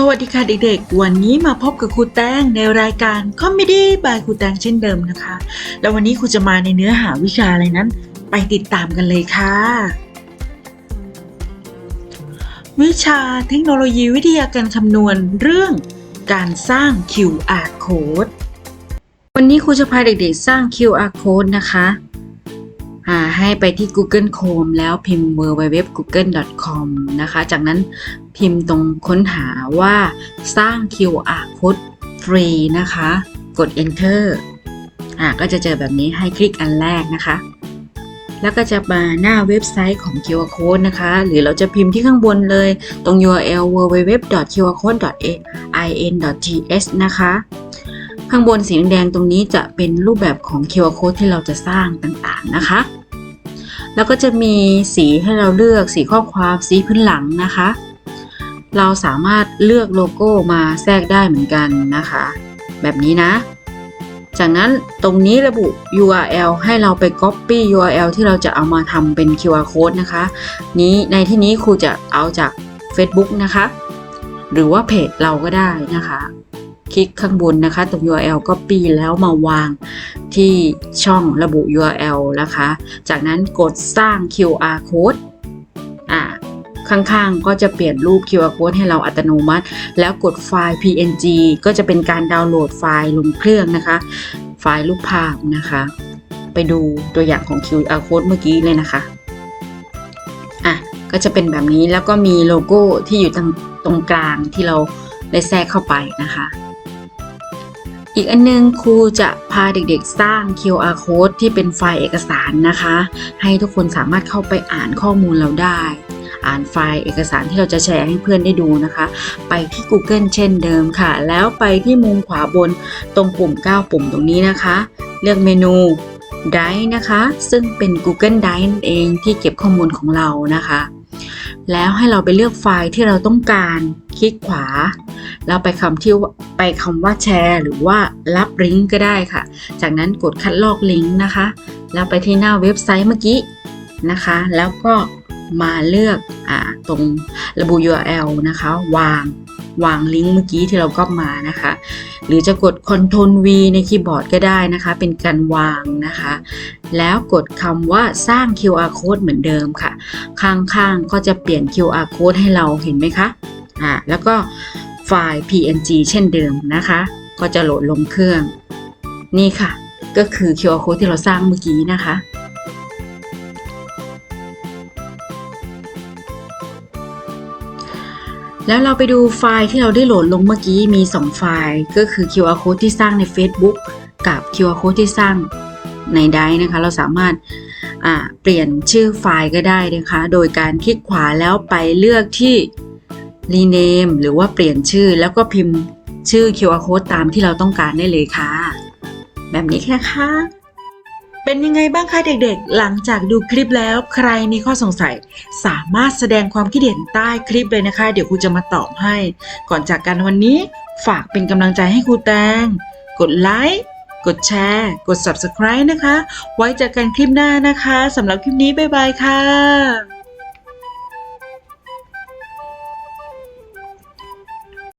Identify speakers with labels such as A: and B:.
A: สวัสดีค่ะเด็กๆ วันนี้มาพบกับครูแต้งในรายการคอม e ดี้บายครูแต้งเช่นเดิมนะคะ แล้ววันนี้ครูจะมาในเนื้อหาวิชาอะไรนั้น ไปติดตามกันเลยค่ะ วิชาเทคโนโลยีวิทยาการคำนวณเรื่องการสร้าง QR code วันนี้ครูจะพาเด็กๆ สร้าง QR code นะคะ ให้ไปที่ Google Chrome แล้วพิมพ์ www.google.com นะคะ จากนั้นพิมพ์ตรงค้นหาว่าสร้าง QR code ฟรีนะคะ กด enter อ่าก็จะเจอแบบนี้ให้คลิกอันแรกนะคะ แล้วก็จะมาหน้าเว็บไซต์ของ QR code นะคะ หรือเราจะพิมพ์ที่ข้างบนเลยตรง URL www.qrcode.in.th นะคะข้างบนสีแดงตรงนี้จะเป็นรูปแบบของ QR code ที่เราจะสร้างต่างๆนะคะ แล้วก็จะมีสีให้เราเลือกสีข้อความสีพื้นหลังนะคะ เราสามารถเลือกโลโก้มาแทรกได้เหมือนกันนะคะ แบบนี้นะ จากนั้นตรงนี้ระบุ URL ให้เราไป Copy URL ที่เราจะเอามาทำเป็น QR code นะคะ นี้ในที่นี้ครูจะเอาจาก Facebook นะคะ หรือว่าเพจเราก็ได้นะคะ คลิกข้างบนนะคะ ตรง URL Copy แล้วมาวาง ที่ช่องระบุ URL นะคะ จากนั้นกดสร้าง QR code อ่าข้างๆ ก็จะเปลี่ยนรูป QR code ให้เราอัตโนมัติ แล้วกดไฟล์ PNG ก็จะเป็นการดาวน์โหลดไฟล์ลงเครื่องนะคะ ไฟล์รูปภาพนะคะ ไปดูตัวอย่างของ QR code เมื่อกี้เลยนะคะ อะ ก็จะเป็นแบบนี้แล้วก็มีโลโก้ที่อยู่ตรงตรงกลางที่เราได้แทรกเข้าไปนะคะ อีกอันนึงครูจะพาเด็กๆสร้าง QR code ที่เป็นไฟล์เอกสารนะคะ ให้ทุกคนสามารถเข้าไปอ่านข้อมูลเราได้ อ่านไฟล์เอกสารที่เราจะแชร์ให้เพื่อนได้ดูนะคะ ไปที่ Google เช่นเดิมค่ะ แล้วไปที่มุมขวาบนตรงปุ่ม 9 ปุ่มตรงนี้นะคะ เลือกเมนู Drive นะคะ ซึ่งเป็น Google Drive นั่นเองที่เก็บข้อมูลของเรานะคะ แล้วให้เราไปเลือกไฟล์ที่เราต้องการ คลิกขวา แล้วไปคำที่ไปคำว่าแชร์ หรือว่ารับลิงก์ก็ได้ค่ะ จากนั้นกดคัดลอกลิงก์นะคะ แล้วไปที่หน้าเว็บไซต์เมื่อกี้นะคะ แล้วก็มาเลือกอตรงระบุ URL นะคะ วาง วางลิงก์เมื่อกี้ที่เราก็มานะคะ หรือจะกด Ctrl V ในคีย์บอร์ดก็ได้นะคะ เป็นการวางนะคะ แล้วกดคำว่าสร้าง QR code เหมือนเดิมค่ะ ข้างๆก็จะเปลี่ยน QR code ให้เราเห็นไหมคะอ่าแล้วก็ไฟล์ PNG เช่นเดิมนะคะ ก็จะโหลดลงเครื่อง นี่ค่ะ ก็คือ QR code ที่เราสร้างเมื่อกี้นะคะ แล้วเราไปดูไฟล์ที่เราได้โหลดลงเมื่อกี้มี 2 ไฟล์ ก็คือ QR code ที่สร้างใน Facebook กับ QR code ที่สร้างในไดนะคะ เราสามารถเปลี่ยนชื่อไฟล์ก็ได้นะคะ โดยการคลิกขวาแล้วไปเลือกที่ rename หรือว่าเปลี่ยนชื่อแล้วก็พิมพ์ชื่อ QR code ตามที่เราต้องการได้เลยค่ะ แบบนี้นะคะ เป็นยังไงบ้างคะเด็กๆ หลังจากดูคลิปแล้วใครมีข้อสงสัย สามารถแสดงความคิดเห็นใต้คลิปเลยนะคะ เดี๋ยวครูจะมาตอบให้ ก่อนจากกันวันนี้ฝากเป็นกำลังใจให้ครูแตง กดไลค์ กดแชร์ กด subscribe นะคะ ไว้เจอกันคลิปหน้านะคะสำหรับคลิปนี้บ๊ายบายค่ะ